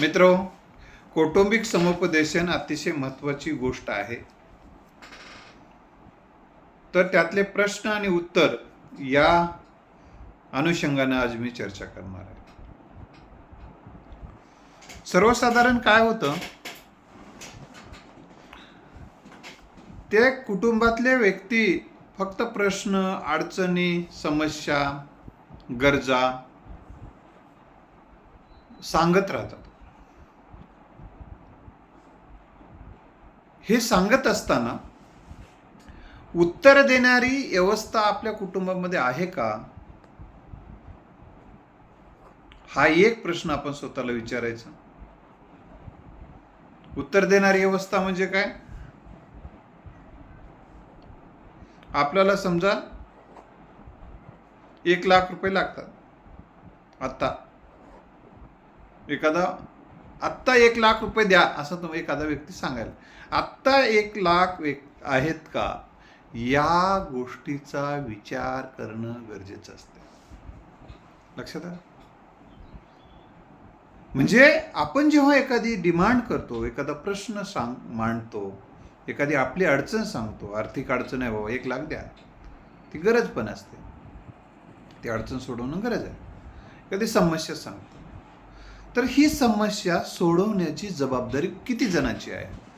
मित्र कौटुंबिक समुपदेशन अतिशय महत्वाची गोष्ट आहे. तर त्यातले प्रश्न आणि उत्तर या अनुषंगाने आज मी चर्चा करणार आहे. सर्वसाधारण काय होतं? ते कुटुंबातले व्यक्ती फक्त प्रश्न अडचणी समस्या गरजा सांगत राहतात. हे सांगत असताना उत्तर देणारी व्यवस्था आपल्या कुटुंबामध्ये आहे का? हा एक प्रश्न आपण स्वतःला विचारायचा. उत्तर देणारी व्यवस्था म्हणजे काय? आपल्याला समजा एक लाख रुपये लागतात. आत्ता एखादा आत्ता एक लाख रुपये द्या असं तुम्ही एखादा व्यक्ती सांगायला. आत्ता एक लाख व्यक् आहेत का? या गोष्टीचा विचार करणं गरजेचं असतं. लक्षात आलं? म्हणजे आपण जेव्हा एखादी डिमांड करतो एखादा प्रश्न सांग मांडतो एखादी आपली अडचण सांगतो आर्थिक अडचण आहे बाबा एक लाख द्या. ती गरज पण असते. ती अडचण सोडवणं गरज आहे. कधी समस्या सांगतो. तर ही समस्या सोडवण्याची जबाबदारी किती जणांची आहे?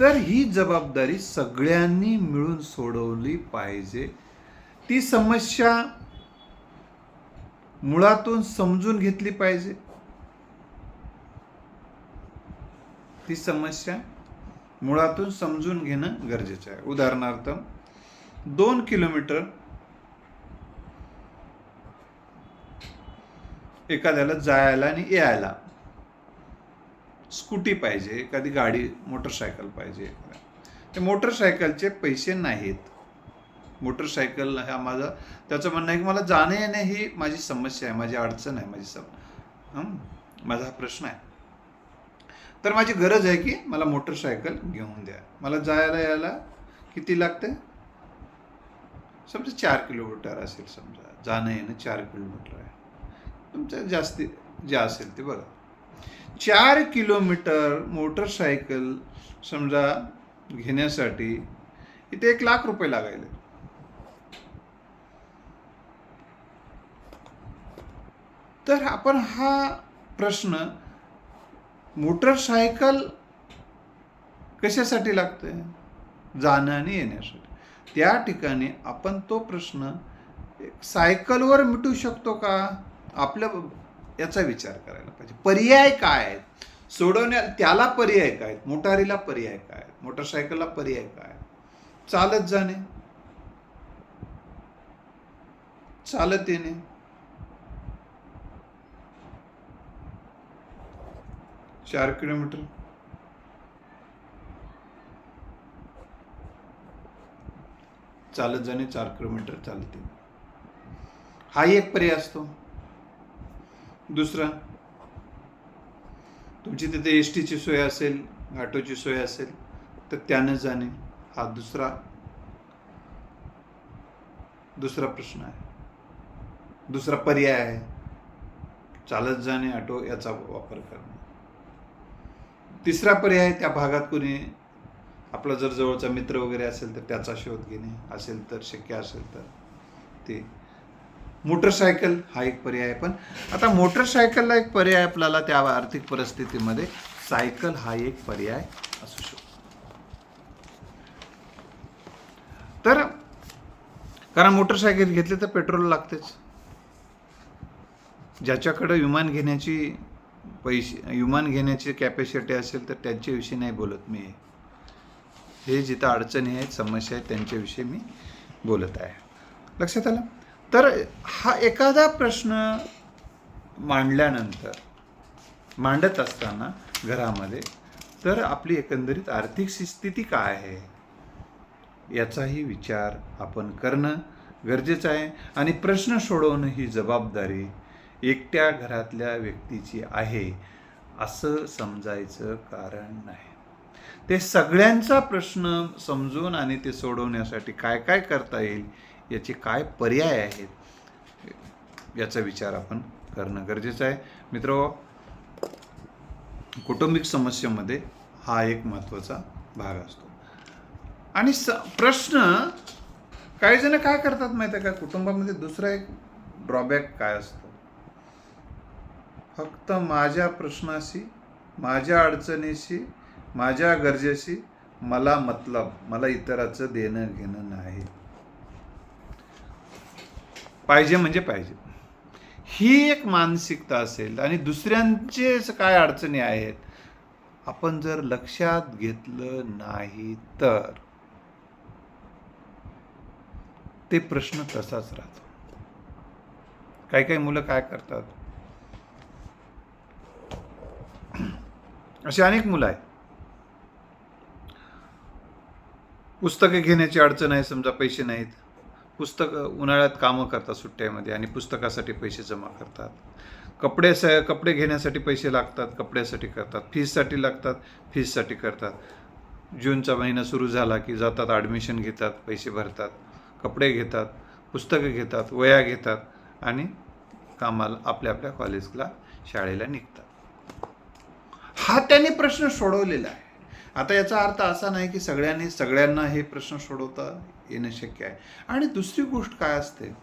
तर ही जबाबदारी सगळ्यांनी मिळून सोडवली पाहिजे. ती समस्या मुळातून समजून घेतली पाहिजे. ती समस्या मुळातून समजून घेणं गरजेचं आहे. उदाहरणार्थ दोन किलोमीटर एखाद्याला जायला आणि यायला. स्कूटी पाहिजे एखादी गाडी मोटरसायकल पाहिजे. ते मोटरसायकलचे पैसे नाहीत. मोटरसायकल हा माझा त्याचं म्हणणं आहे की मला जाणं येणं ही माझी समस्या आहे माझी अडचण आहे माझी सम माझा हा प्रश्न आहे. तर माझी गरज आहे की मला मोटरसायकल घेऊन द्या. मला जायला यायला किती लागते? समजा चार किलोमीटर असेल समजा. जाणं येणं चार किलोमीटर आहे. तुमचं जास्ती जे असेल ते बघा. चार किलोमीटर मोटरसायकल समजा घेण्यासाठी इथे एक लाख रुपये लागायले. तर आपण हा प्रश्न मोटरसायकल कशासाठी लागते जाणं आणि येण्यासाठी. त्या ठिकाणी आपण तो प्रश्न सायकलवर मिटू शकतो का? आपल्या याचा विचार करायला पाहिजे. पर्याय काय आहेत? सोडवण्या त्याला पर्याय काय आहेत? मोटारीला पर्याय काय आहेत? मोटरसायकलला पर्याय काय चालत जाणे. चालत येणे. चार किलोमीटर. चालत जाणे चार किलोमीटर चालते हा एक पर्याय असतो. दुसरा तुमची तिथे एस टीची सोय असेल ऑटोची सोय असेल तर त्यानं जाणे. हा दुसरा दुसरा प्रश्न आहे. दुसरा पर्याय आहे. चालत जाणे ऑटो याचा वापर करणे. तिसरा पर्याय त्या भागात कोणी आपला जर जवळचा मित्र वगैरे असेल तर त्याचा शोध घेणे. असेल तर शक्य असेल तर ते मोटरसायकल हा एक पर्याय आहे. पण आता मोटरसायकलला एक पर्याय आपल्याला त्या आर्थिक परिस्थितीमध्ये सायकल हा एक पर्याय असू शकतो. तर कारण मोटरसायकल घेतली तर पेट्रोल लागतेच. ज्याच्याकडं विमान घेण्याची पैसे विमान घेण्याची कॅपॅसिटी असेल तर त्यांच्याविषयी नाही बोलत मी. हे जिथं अडचणी आहेत समस्या आहेत त्यांच्याविषयी मी बोलत आहे. लक्षात आलं? तर हा एखादा प्रश्न मांडल्यानंतर मांडत असताना घरामध्ये तर आपली एकंदरीत आर्थिक स्थिती काय आहे? याचाही विचार आपण करणं गरजेचं आहे. आणि प्रश्न सोडवणं ही जबाबदारी एकट्या घरातल्या व्यक्तीची आहे असं समजायचं कारण नाही. ते सगळ्यांचा प्रश्न समजून आणि ते सोडवण्यासाठी काय काय करता येईल याचे काय पर्याय आहेत याचा विचार आपण करणं गरजेचं आहे. मित्र कौटुंबिक समस्येमध्ये हा एक महत्त्वाचा भाग असतो. आणि स प्रश्न काही जण काय करतात माहिती आहे का? कुटुंबामध्ये दुसरा एक ड्रॉबॅक काय असतो? फक्त माझ्या प्रश्नाशी माझ्या अडचणीशी माझ्या गरजेशी मला मतलब मला इतराचं देणं घेणं नाही. पाहिजे म्हणजे पाहिजे. ही एक मानसिकता असेल आणि दुसऱ्यांचे काय अडचणी आहेत? आपण जर लक्षात घेतलं नाही तर ते प्रश्न तसाच राहतो. काही काही मुलं काय करतात? अशी अनेक मुलं आहेत. पुस्तकं घेण्याची अडचण आहे समजा पैसे नाहीत. पुस्तक उन्हाळ्यात कामं करतात सुट्ट्यामध्ये आणि पुस्तकासाठी पैसे जमा करतात. कपडे स कपडे घेण्यासाठी पैसे लागतात कपड्यासाठी करतात फीजसाठी लागतात फीजसाठी करतात. जूनचा महिना सुरू झाला की जातात ॲडमिशन घेतात पैसे भरतात कपडे घेतात पुस्तकं घेतात वया घेतात आणि कामाला आपल्या आपल्या कॉलेजला शाळेला निघतात. हा त्याने प्रश्न सोडवलेला आहे. आता याचा अर्थ असा नाही की सगळ्यांनी सगळ्यांना हे प्रश्न सोडवता येणं शक्य आहे. आणि दुसरी गोष्ट काय असते?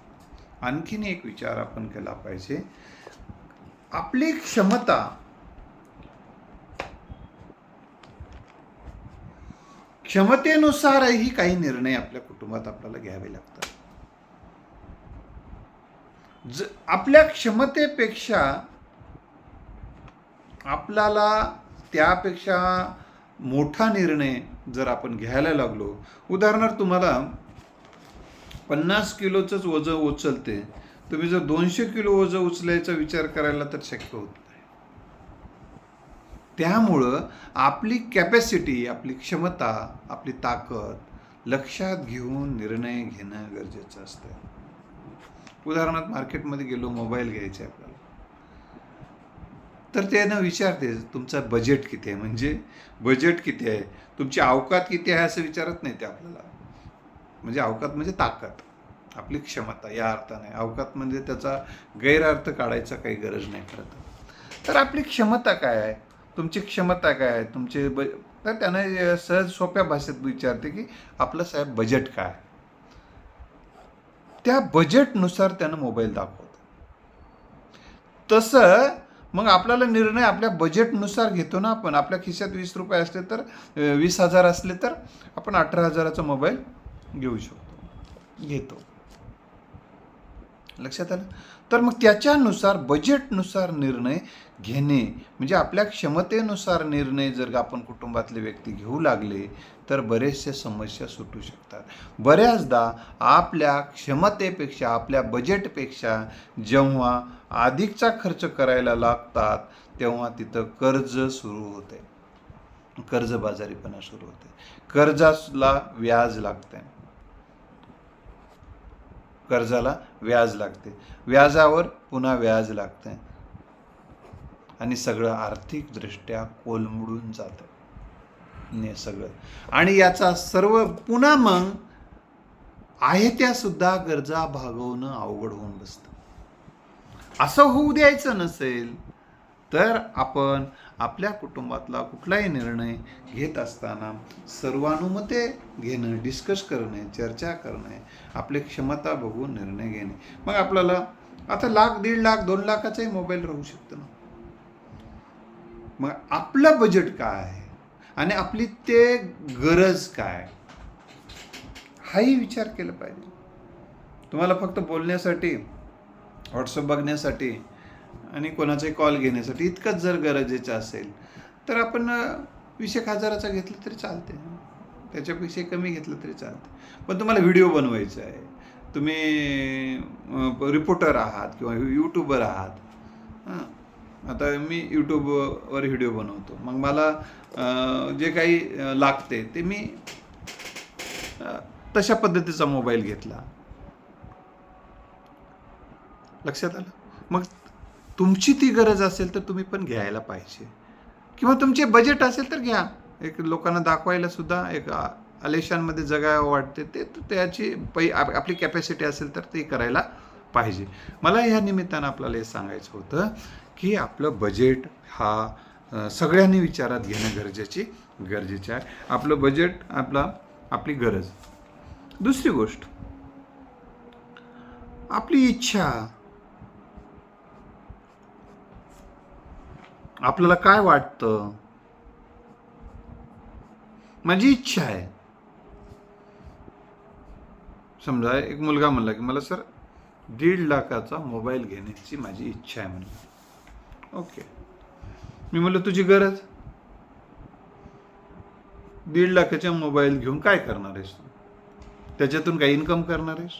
आणखीन एक विचार आपण केला पाहिजे. आपली क्षमता क्षमतेनुसारही काही निर्णय आपल्या कुटुंबात आपल्याला घ्यावे लागतात. ज आपल्या क्षमतेपेक्षा आपल्याला त्यापेक्षा मोठा निर्णय जर आपण घ्यायला लागलो उदाहरणार्थ तुम्हाला पन्नास किलोचंच वजन उचलते तुम्ही जर दोनशे किलो वजन उचलायचा विचार करायला तर शक्य होत नाही. त्यामुळं आपली कॅपॅसिटी आपली क्षमता आपली ताकद लक्षात घेऊन निर्णय घेणं गरजेचं असतं. उदाहरणार्थ मार्केटमध्ये गेलो मोबाईल घ्यायचे आपल्याला. तर त्यानं विचारते तुमचं बजेट किती आहे? म्हणजे बजेट किती आहे? तुमची अवकात किती आहे? असं विचारत नाही ते आपल्याला. म्हणजे अवकात म्हणजे ताकद. आपली क्षमता या अर्थाने. अवकात म्हणजे त्याचा गैरअर्थ काढायचा काही गरज नाही खरं तर आपली क्षमता काय आहे? तुमची क्षमता काय आहे? तुमचे ब तर त्यानं सहज सोप्या भाषेत विचारते की आपलं साहेब बजेट काय? त्या बजेटनुसार त्यानं मोबाईल दाखवतो. तसं मग आपल्याला निर्णय आपल्या बजेटनुसार घेतो ना आपण. आपल्या खिशात वीस रुपये असले तर वीस हजार असले तर आपण अठरा हजाराचा मोबाईल घेऊ शकतो. घेतो. लक्षात आलं? तर मग त्याच्यानुसार बजेटनुसार निर्णय घेणे म्हणजे आपल्या क्षमतेनुसार निर्णय जर आपण कुटुंबातले व्यक्ती घेऊ लागले तर बरेचसे समस्या सुटू शकतात. बऱ्याचदा आपल्या क्षमतेपेक्षा आपल्या बजेटपेक्षा जेव्हा अधिकचा खर्च करायला लागतात तेव्हा तिथं कर्ज सुरू होते. कर्जबाजारीपणा सुरू होते. कर्जाला व्याज लागते कर्जाला व्याज लागते. व्याजावर पुन्हा व्याज लागते. आणि सगळं आर्थिकदृष्ट्या कोलमडून जातं. सगळं. आणि याचा सर्व पुन्हा मग आहे त्या सुद्धा गरजा भागवणं अवघड होऊन बसतं. असं होऊ द्यायचं नसेल तर आपण आपल्या कुटुंबातला कुठलाही निर्णय घेत असताना सर्वानुमते घेणं डिस्कस करणे चर्चा करणे आपली क्षमता बघून निर्णय घेणे. मग आपल्याला आता लाख दीड लाख दोन लाखाचाही मोबाईल राहू शकतो ना? मग आपलं बजेट काय आहे? आणि आपली ते गरज काय हाही विचार केला पाहिजे. तुम्हाला फक्त बोलण्यासाठी व्हॉट्सअप बघण्यासाठी आणि कोणाचाही कॉल घेण्यासाठी इतकंच जर गरजेचं असेल तर आपण वीस एक हजाराचा घेतलं तरी चालते त्याच्यापेक्षा कमी घेतलं तरी चालते पण तुम्हाला व्हिडिओ बनवायचा आहे. तुम्ही रिपोर्टर आहात किंवा यूट्यूबर आहात. आता मी यूट्यूबवर व्हिडिओ बनवतो. मग मला जे काही लागते ते मी तशा पद्धतीचा मोबाईल घेतला. लक्षात आलं? मग तुमची ती गरज असेल तर तुम्ही पण घ्यायला पाहिजे. किंवा तुमचे बजेट असेल तर घ्या. एक लोकांना दाखवायला सुद्धा एक आ- आलेशांमध्ये जगावं वाटते ते तर त्याची पै आपली कॅपॅसिटी असेल तर ते करायला पाहिजे. मला ह्या निमित्तानं आपल्याला हे सांगायचं होतं की आपलं बजेट हा सगळ्यांनी विचारात घेणं गरजेची गरजेचे आहे. आपलं बजेट आपला आपली गरज. दुसरी गोष्ट आपली इच्छा आपल्याला काय वाटतं? माझी इच्छा आहे. समजा एक मुलगा म्हणला की मला सर दीड लाखाचा मोबाईल घेण्याची माझी इच्छा आहे म्हणलं. ओके. मी म्हणलं तुझी गरज? दीड लाखाच्या मोबाईल घेऊन काय करणार आहेस तू? त्याच्यातून काही इन्कम करणार आहेस?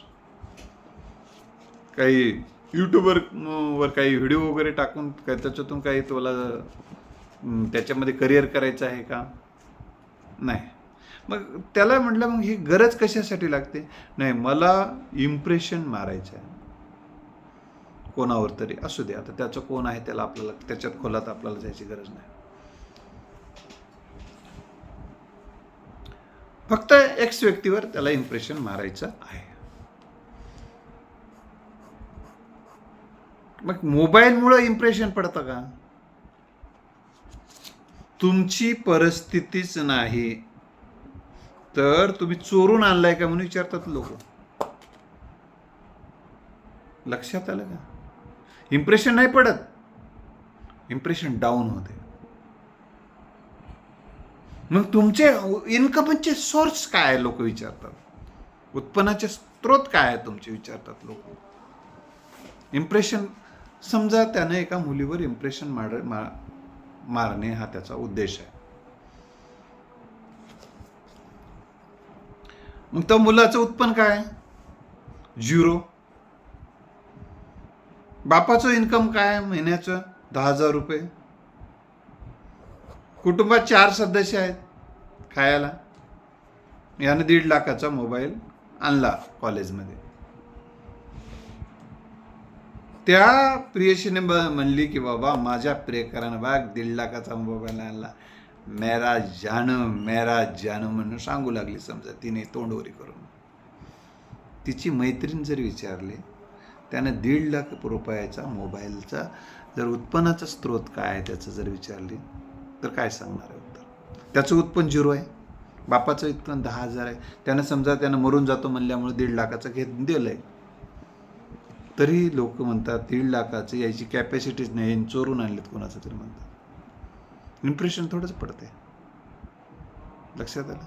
काही यूट्यूबवर वर काही व्हिडिओ वगैरे टाकून काय त्याच्यातून काही तुला त्याच्यामध्ये करिअर करायचं आहे का? नाही. मग त्याला म्हटलं मग ही गरज कशासाठी लागते? नाही मला इम्प्रेशन मारायचं आहे. कोणावर तरी. असू दे आता त्याचं कोण आहे त्याला आपल्याला त्याच्यात खोलात आपल्याला जायची गरज नाही. फक्त एक्स व्यक्तीवर त्याला इम्प्रेशन मारायचं आहे. मग मोबाईलमुळं इम्प्रेशन पडतं का? तुमची परिस्थितीच नाही. तर तुम्ही चोरून आणलाय का म्हणून विचारतात लोक. लक्षात आलं का? इम्प्रेशन नाही पडत. इम्प्रेशन डाऊन होते. मग तुमचे इन्कमचे सोर्स काय आहे लोक विचारतात? उत्पन्नाचे स्रोत काय आहे तुमचे? विचारतात लोक. इम्प्रेशन समजा त्याने एका मुलीवर इम्प्रेशन मार मा- मारणे हा त्याचा उद्देश आहे. मग त्या मुलाचं उत्पन्न काय? झिरो बापाचं इन्कम काय महिन्याचं? दहा हजार रुपये. कुटुंबात चार सदस्य आहेत खायला. यानं दीड लाखाचा मोबाईल आणला कॉलेजमध्ये त्या प्रियशीने ब- म्हणली की बाबा माझ्या प्रियकरानं बाग दीड लाखाचा मोबाईल आणला मेरा जानू मेरा जानू म्हणून सांगू लागली समजा तिने तोंडवरी करून. तिची मैत्रीण जर विचारली त्यानं दीड लाख रुपयाचा मोबाईलचा जर उत्पन्नाचा स्रोत काय आहे त्याचं जर विचारली तर काय सांगणार आहे उत्तर? त्याचं उत्पन्न झिरो आहे. बापाचं उत्पन्न दहा हजार आहे. त्यानं समजा त्यानं मरून जातो म्हणल्यामुळे दीड लाखाचं घेत दिलं आहे तरी लोक म्हणतात दीड लाखाचं यायची कॅपॅसिटीच नाही चोरून आणलेत कोणाचं तरी म्हणतात. इम्प्रेशन थोडंच पडते लक्षात आलं?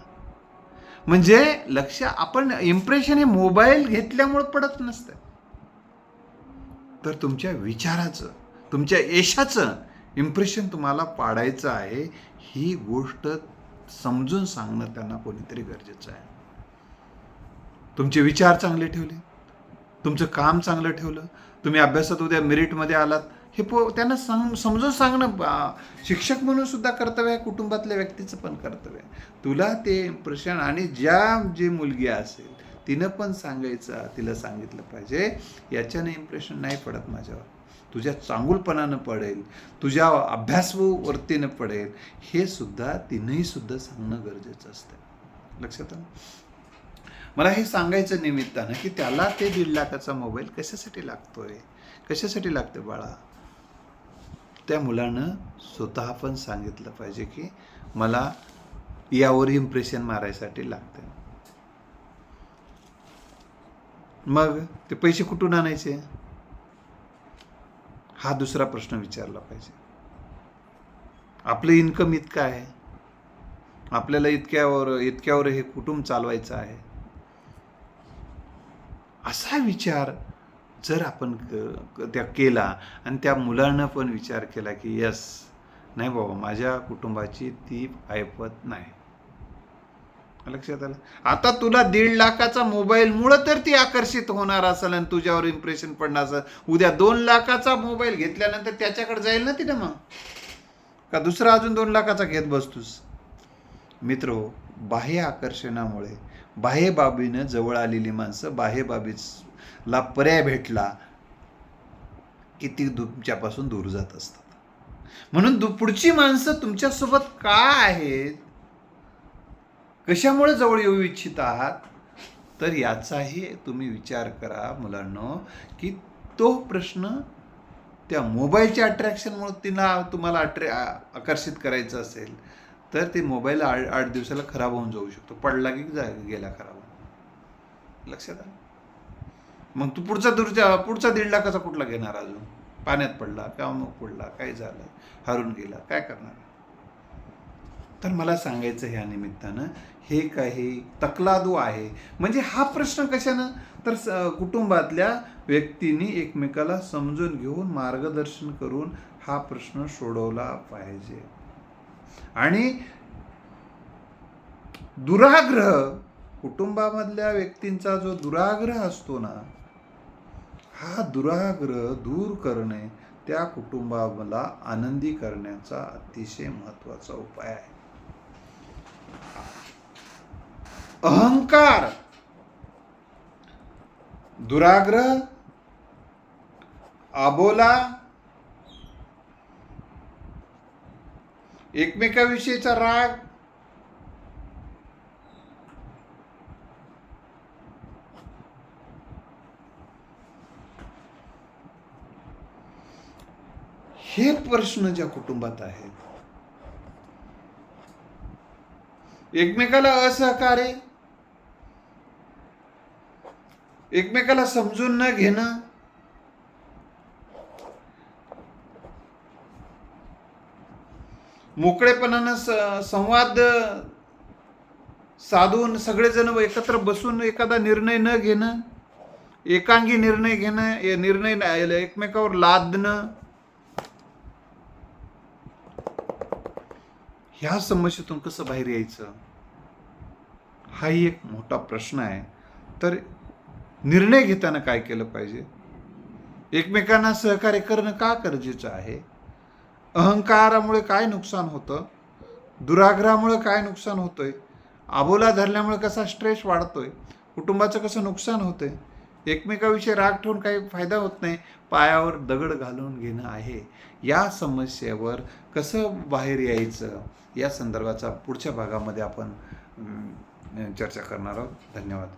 म्हणजे लक्ष आपण इम्प्रेशन हे मोबाईल घेतल्यामुळं पडत नसतं तर तुमच्या विचाराचं तुमच्या यशाचं इम्प्रेशन तुम्हाला पाडायचं आहे ही गोष्ट समजून सांगणं त्यांना कोणीतरी गरजेचं आहे. तुमचे विचार चांगले ठेवले. तुमचं काम चांगलं ठेवलं तुम्ही अभ्यासात उद्या मेरिटमध्ये आलात हे पो त्यांना सांग समजून सांगणं शिक्षक म्हणून सुद्धा कर्तव्य आहे कुटुंबातल्या व्यक्तीचं पण कर्तव्य आहे. तुला ते इम्प्रेशन आणि ज्या जी मुलगी असेल तिनं पण सांगायचं तिला सांगितलं पाहिजे याच्याने इम्प्रेशन नाही पडत माझ्यावर. तुझ्या चांगुलपणानं पडेल तुझ्या अभ्यासवरतीनं पडेल हे सुद्धा तिनंही सुद्धा सांगणं गरजेचं असतं. लक्षात आलं? मला हे सांगायचं निमित्तानं की त्याला ते दीड लाखाचा मोबाईल कशासाठी लागतोय? कशासाठी लागते बाळा? त्या मुलानं स्वतः पण सांगितलं पाहिजे की मला यावर इम्प्रेशन मारायसाठी लागतं मग ते पैसे कुठून आणायचे? हा दुसरा प्रश्न विचारला पाहिजे. आपलं इन्कम इतकं आहे. आपल्याला इतक्यावर इतक्यावर हे कुटुंब चालवायचं आहे. असा विचार जर आपण त्या केला आणि त्या मुलानं पण विचार केला की यस नाही बाबा माझ्या कुटुंबाची ती ऐपत नाही. लक्षात आलं? आता तुला दीड लाखाचा मोबाईलमुळं तर ती आकर्षित होणार असेल आणि तुझ्यावर इम्प्रेशन पडणार असेल. उद्या दोन लाखाचा मोबाईल घेतल्यानंतर त्याच्याकडे जाईल ना तिथं मग? का दुसरा अजून दोन लाखाचा घेत बसतोस? मित्र हो, बाह्य आकर्षणामुळे बाह्यबाबीनं जवळ आलेली माणसं बाह्यबाबीला पर्याय भेटला की ती तुमच्यापासून दूर जात असतात. म्हणून दु- पुढची माणसं तुमच्यासोबत का आहेत? कशामुळे जवळ येऊ इच्छित आहात? तर याचाही तुम्ही विचार करा मुलांनो की तो प्रश्न त्या मोबाईलच्या अट्रॅक्शनमुळे तिला तुम्हाला अट्रॅ आकर्षित करायचं असेल तर ते मोबाईल आठ आठ दिवसाला खराब होऊन जाऊ शकतो. पडला की जा गेला खराब. होऊन लक्षात आलं? मग तू पुढचा दुर्जा पुढचा दीड लाखाचा कुठला घेणार अजून? पाण्यात पडला का मग पडला काय झालं? हरून गेला काय करणार? तर मला सांगायचं ह्या निमित्तानं हे काही तकलादू आहे. म्हणजे हा प्रश्न कशानं? तर स- कुटुंबातल्या व्यक्तींनी एकमेकाला समजून घेऊन मार्गदर्शन करून हा प्रश्न सोडवला पाहिजे. आणि दुराग्रह कुटुंबामधल्या व्यक्तींचा जो दुराग्रह असतो ना हा दुराग्रह दूर करणे त्या कुटुंबाला आनंदी करण्याचा अतिशय महत्त्वाचा उपाय आहे. अहंकार. दुराग्रह आबोला एकमेकाविषयीचा राग. हे प्रश्न ज्या कुटुंबात आहेत एकमेकाला असहकार्य एकमेकाला समजून न घेणं मोकळेपणानं स- संवाद साधून सगळेजण एकत्र बसून एखादा निर्णय न घेणं एकांगी निर्णय घेणं निर्णय एकमेकावर लादणं ह्या समस्येतून कसं बाहेर यायचं? हाही एक मोठा प्रश्न आहे. तर निर्णय घेताना काय केलं पाहिजे? एकमेकांना सहकार्य करणं का गरजेचं आहे? अहंकारामुळे काय नुकसान होतं? दुराग्रहामुळे काय नुकसान होतंय? आबोला धरल्यामुळे कसा स्ट्रेस वाढतोय? कुटुंबाचं कसं नुकसान होतंय? एकमेकाविषयी राग ठेवून काही फायदा होत नाही? पायावर दगड घालून घेणं आहे. या समस्येवर कसं बाहेर यायचं? या संदर्भाचा पुढच्या भागामध्ये आपण चर्चा करणार आहोत. धन्यवाद.